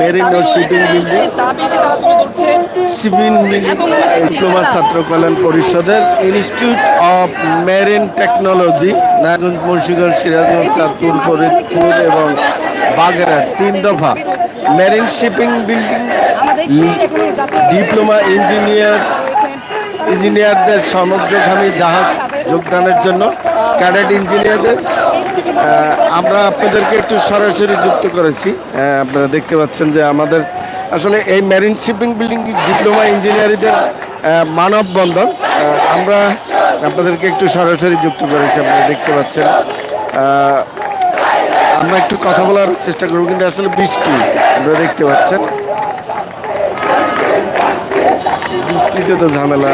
Marine ও shipping building shipping diploma ছাত্র কল্যাণ পরিষদের institute of marine technology, Narayanganj, Munshiganj, Sirajganj, Chandpur, Faridpur এবং বাগেরহাট, তিন দফা marine shipping building, diploma engineer, ইঞ্জিনিয়ারদের সমুদ্রগামী জাহাজ যোগদানের জন্য ক্যাডেট ইঞ্জিনিয়ারদের আমরা আপনাদেরকে একটু সরাসরি যুক্ত করেছি। আপনারা দেখতে পাচ্ছেন যে আমাদের আসলে এই মেরিন শিপিং বিল্ডিং ডিপ্লোমা ইঞ্জিনিয়ারিদের মানববন্ধন আমরা আপনাদেরকে একটু সরাসরি যুক্ত করেছি, আপনারা দেখতে পাচ্ছেন। আমরা একটু কথা বলার চেষ্টা করব, কিন্তু আসলে বৃষ্টি, আপনারা দেখতে পাচ্ছেন। বৃষ্টিতে তো ঝামেলা।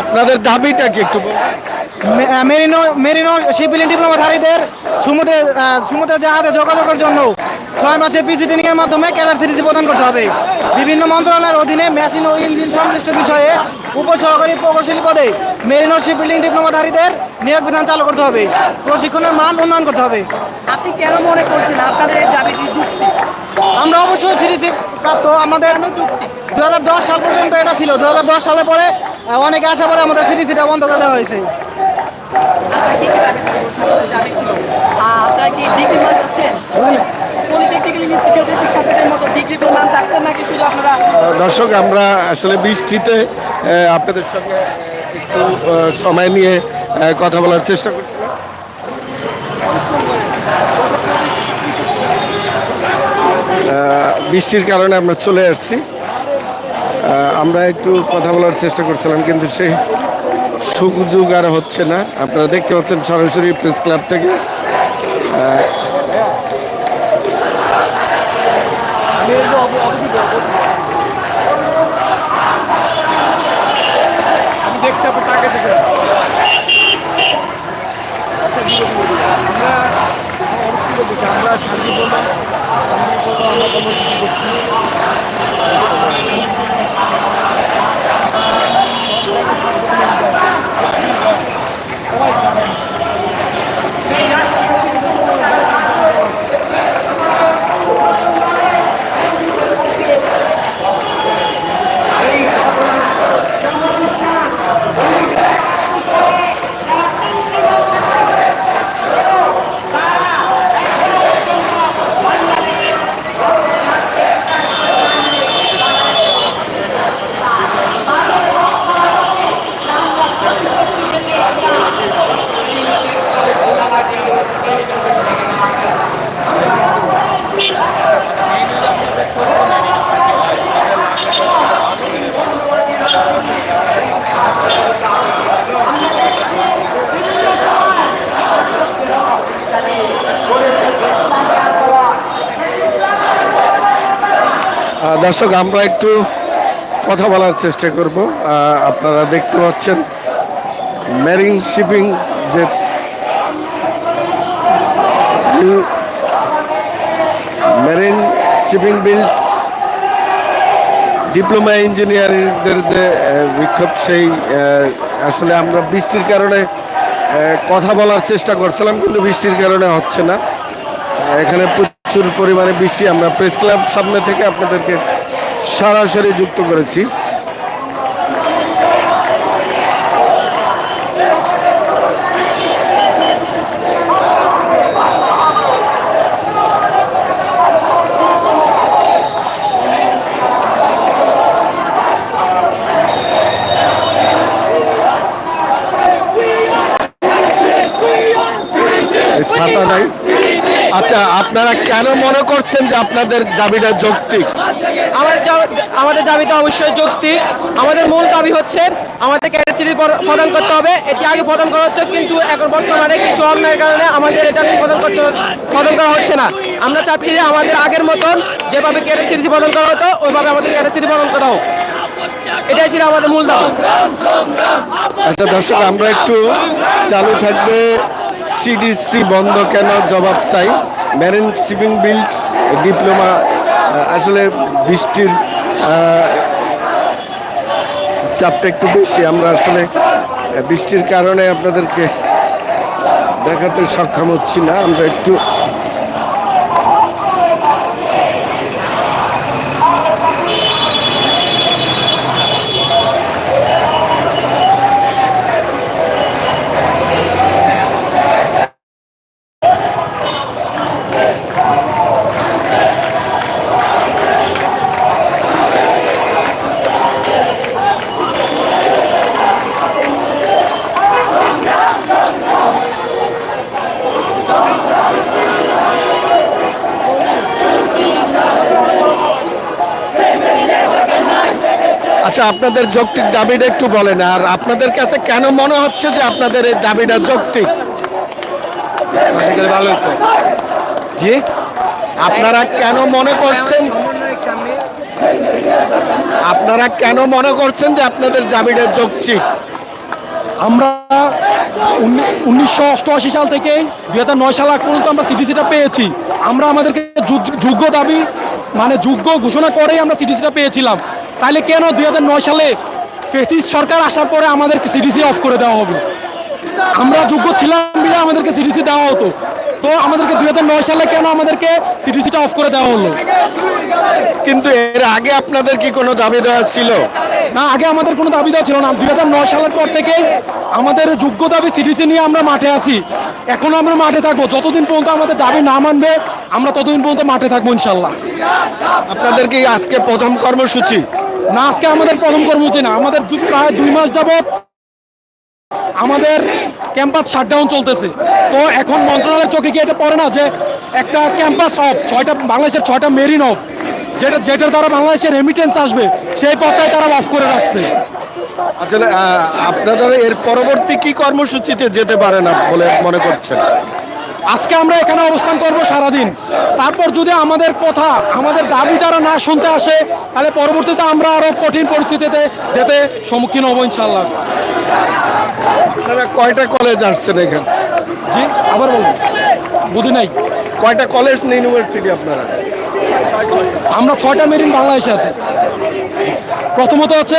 আপনাদের দাবিটা কি একটু মেরিনো মেরিনো শিপিং ডিপ্লোমাধারীদের সমুদ্রে আহ, সমুদ্রের জাহাজে যোগাযোগের জন্য ছয় মাসে পিসি ট্রেনিং এর মাধ্যমে ক্যাডার সিরিজ প্রদান করতে হবে। বিভিন্ন মন্ত্রণালয়ের অধীনে মেশিন ও ইঞ্জিন সংশ্লিষ্ট বিষয়ে উপসহকারী প্রকৌশলী পদে মেরিনো শিপবিল্ডিং ডিপ্লোমাধারীদের নিয়োগ বিধান চালু করতে হবে। প্রশিক্ষণের মান উন্নয়ন করতে হবে। আপনি কেন মনে করছেন আপনাদের যুক্তি? আমরা অবশ্যই সিরিজে প্রাপ্ত আমাদের দু হাজার দশ সাল পর্যন্ত এটা ছিল। দু হাজার দশ সালে পরে অনেকে আসা পরে আমাদের সিরিজটা বন্ধ করে দেওয়া হয়েছে। দর্শক আমরা আসলে বৃষ্টিতে আপনাদের সঙ্গে একটু সময় নিয়ে কথা বলার চেষ্টা করছিলাম আহ, বৃষ্টির কারণে আমরা চলে আসছি। আমরা একটু কথা বলার চেষ্টা করছিলাম, কিন্তু সেই সুযোগ আর হচ্ছে না। আপনারা দেখতে পাচ্ছেন সরাসরি প্রেস ক্লাব থেকে। দেখছি আপনি দর্শক, আমরা একটু কথা বলার চেষ্টা করব। আপনারা দেখতে পাচ্ছেন মেরিন শিপিং যে মেরিন শিপিং বিল্ডস ডিপ্লোমা ইঞ্জিনিয়ারিংদের যে বিক্ষোভ, সেই আসলে আমরা বৃষ্টির কারণে কথা বলার চেষ্টা করছিলাম, কিন্তু বৃষ্টির কারণে হচ্ছে না। এখানে প্রচুর পরিমাণে বৃষ্টি। আমরা প্রেস ক্লাব সামনে থেকে আপনাদেরকে সরাসরি যুক্ত করেছি এই ছাতা নাই আচ্ছা আপনারা কেন মনে করছেন যে আপনাদের দাবিটা যৌক্তিক? আমাদের আমাদের দাবিটা অবশ্যই যৌক্তিক। আমাদের মূল দাবি হচ্ছে আমাদের ক্যাডার প্রদান করতে হবে। এটি আগে প্রদান করা হচ্ছে কিন্তু এখন বর্তমানে কিছু অন্যায়ের কারণে আমাদের এটা প্রদান করতে প্রদান করা হচ্ছে না। আমরা চাচ্ছি যে আমাদের আগের মতন যেভাবে ক্যাডার সিরিজ প্রদান করা হতো ওইভাবে আমাদের ক্যাডার সিরিজ প্রদান করা হোক। এটাই ছিল আমাদের মূল দাবি। আচ্ছা দর্শক আমরা একটু চালু থাকবে। সিডিসি বন্ধ কেন? জবাব চাই। মেরিন শিপিং বিল্ডস ডিপ্লোমা আসলে বৃষ্টির চাপটা একটু বেশি। আমরা আসলে বৃষ্টির কারণে আপনাদেরকে দেখাতে সক্ষম হচ্ছি না। আমরা একটু আচ্ছা আপনাদের যৌক্তিক দাবিটা একটু বলেন, আর আপনাদের কাছে কেন মনে হচ্ছে যে আপনাদের এই দাবিটা যৌক্তিক? জি? আপনারা কেন মনে করছেন আপনারা কেন মনে করছেন যে আপনাদের দাবিটা যৌক্তিক? আমরা উনিশশো অষ্টআশি সাল থেকে দুই হাজার নয় সাল আগ পর্যন্ত আমরা সিটিসিটা পেয়েছি। আমরা আমাদেরকে যোগ্য দাবি মানে যোগ্য ঘোষণা করেই আমরা সিটিসিটা পেয়েছিলাম। তাহলে কেন দুই হাজার নয় সালে ফেসিস সরকার আসার পরে আমাদেরকে সিডিসি অফ করে দেওয়া হবে? আমরা যোগ্য ছিলাম বলে আমাদেরকে সিডিসি দেওয়া হতো। তো আমাদেরকে দুই হাজার নয় সালে কেন আমাদেরকে সিডিসিটা অফ করে দেওয়া হলো? কিন্তু এর আগে আপনাদের কি কোনো দাবি দেওয়া ছিল? না আগে আমাদের কোনো দাবি দেওয়া ছিল না। দুই হাজার নয় সালের পর থেকে আমাদের যোগ্য দাবি সিডিসি নিয়ে আমরা মাঠে আছি। এখনও আমরা মাঠে থাকব। যতদিন পর্যন্ত আমাদের দাবি না মানবে আমরা ততদিন পর্যন্ত মাঠে থাকব ইনশাল্লাহ আপনাদের কি আজকে প্রথম কর্মসূচি? না আজকে আমাদের প্রথম কর্মসূচি না। আমাদের প্রায় দুই মাস যাবত আমাদের ক্যাম্পাস শাটডাউন চলতেছে। তো এখন মন্ত্রণালয়ের চোখে কি এটা পড়ে না যে একটা ক্যাম্পাস অফ ছয়টা বাংলাদেশের ছয়টা মেরিন অফ যেটা যেটার দ্বারা বাংলাদেশের রেমিটেন্স আসবে সেই পথটাই তারা অফ করে রাখছে। আসলে আহ, আপনারা এর পরবর্তী কি কর্মসূচিতে যেতে পারেন আপ- বলে মনে করছেন? আজকে আমরা এখানে অবস্থান করব সারাদিন। তারপর যদি আমাদের কথা আমাদের দাবি তারা না শুনতে আসে তাহলে পরবর্তীতে আমরা আরও কঠিন পরিস্থিতিতে যেতে সম্মুখীন হব ইনশাল্লাহ কয়টা কলেজ আসছেন এখানে? জি আবার বলুন। বুঝি নাই? কয়টা কলেজ না ইউনিভার্সিটি আপনারা? আমরা ছয়টা মেরিন বাংলাদেশে আছে। প্রথমত হচ্ছে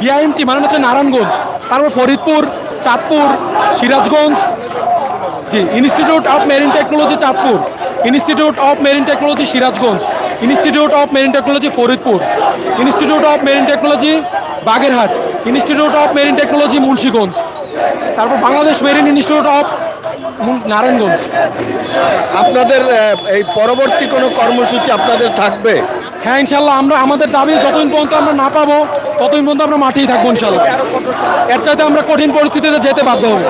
বিআইএমটি মানে হচ্ছে নারায়ণগঞ্জ। তারপর ফরিদপুর চাঁদপুর সিরাজগঞ্জ জি institute of marine technology Chandpur institute of marine technology Sirajganj institute of marine technology Faridpur institute of marine technology Bagerhat institute of marine technology Munshiganj তারপর Bangladesh marine institute of Narayanganj আপনাদের এই পরবর্তী কোনো কর্মসূচি আপনাদের থাকবে? হ্যাঁ ইনশাল্লাহ আমরা আমাদের দাবি যতদিন পর্যন্ত আমরা না পাবো, ততদিন পর্যন্ত আমরা মাঠেই থাকব, ইনশাল্লাহ। এর চাইতে আমরা কঠিন পরিস্থিতিতে যেতে বাধ্য হব।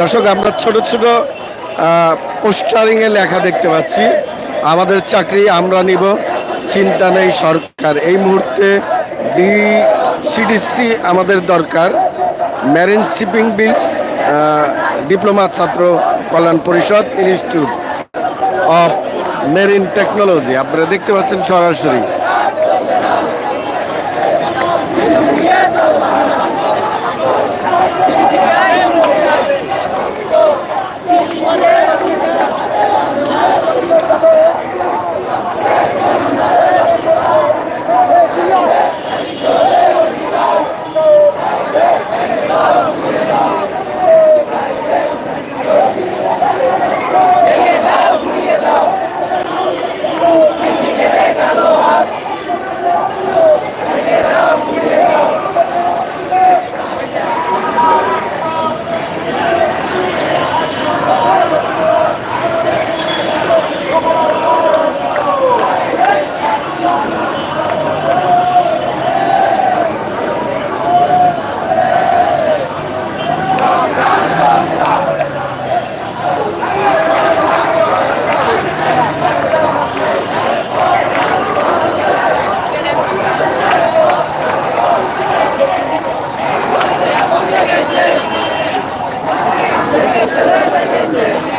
দর্শক, আমরা ছোট ছোট পোস্টারিং এ লেখা দেখতে পাচ্ছি। আমাদের চাকরি আমরা নিব, চিন্তা নেই সরকার। এই মুহূর্তে ডি সিডিসি আমাদের দরকার। ম্যারিন শিপিং বিলস ডিপ্লোমা ছাত্র কল্যাণ পরিষদ ইনস্টিটিউট অফ মেরিন টেকনোলজি আপনারা দেখতে পাচ্ছেন সরাসরি।